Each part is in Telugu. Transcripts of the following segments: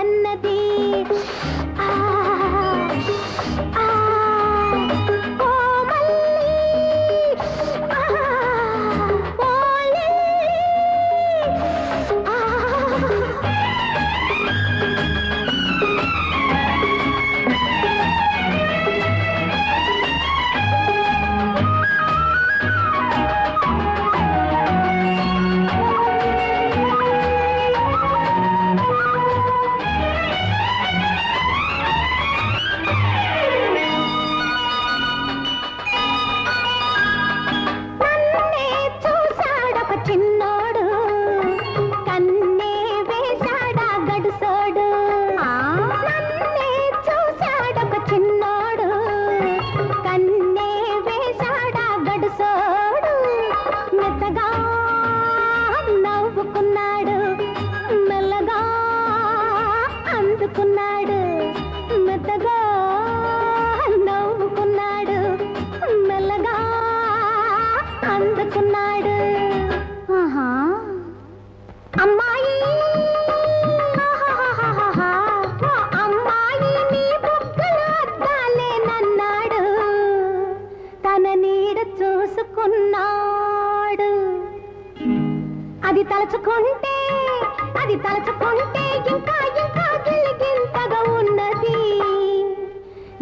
محمد అందుకున్నాడు. అమ్మాయి. అమ్మాయి నీ బుగ్గలు అద్దాలేనన్నాడు తన నీడ చూసుకున్నాడు. అది తలుచుకుంటే అది తలుచుకుంటే ఇంకా ఇంకా గిలిగింతగా ఉన్నది.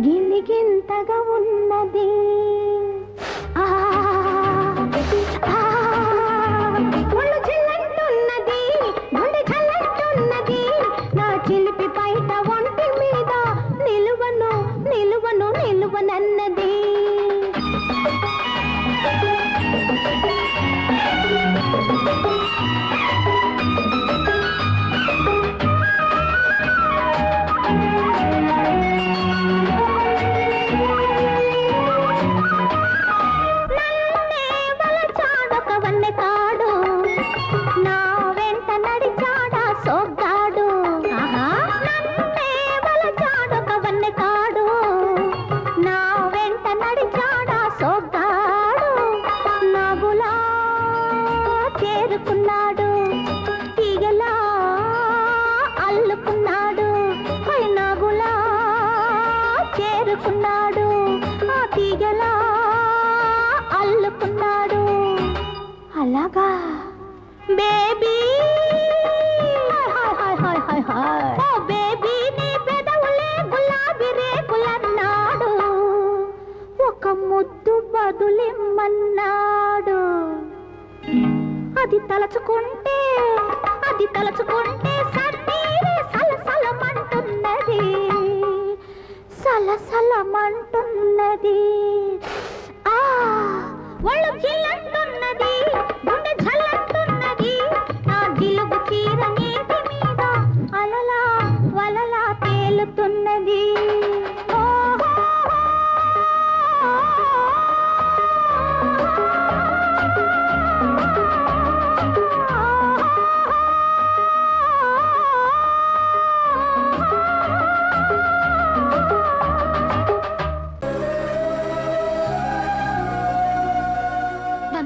గిలిగింతగా ఉన్నది అలాగా? బేబీ! ఓ బేబీ నీ పెదవులే గులాబీ రేకులన్నాడు. ఒక ముద్దు బదులిమ్మన్నాడు. అది తలచుకుంటే అది తలచుకుంటే సన్నీరే సలసలమంటున్నది. సలసలమంటున్నది.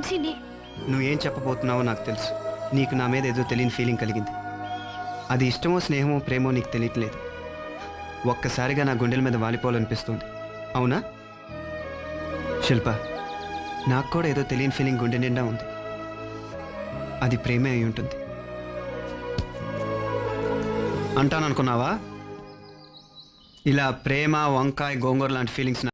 వంశీని నువ్వేం చెప్పబోతున్నావో నాకు తెలుసు. నీకు నా మీద ఏదో తెలియని ఫీలింగ్ కలిగింది. అది ఇష్టమో స్నేహమో ప్రేమో నీకు తెలియట్లేదు. ఒక్కసారిగా నా గుండెల మీద వాలిపోవాలనిపిస్తుంది. అవునా? శిల్ప నాకు కూడా ఏదో తెలియని ఫీలింగ్ గుండె నిండా ఉంది. అది ప్రేమే అయి ఉంటుంది. అంటాననుకున్నావా? ఇలా ప్రేమ వంకాయ గోంగూర లాంటి ఫీలింగ్స్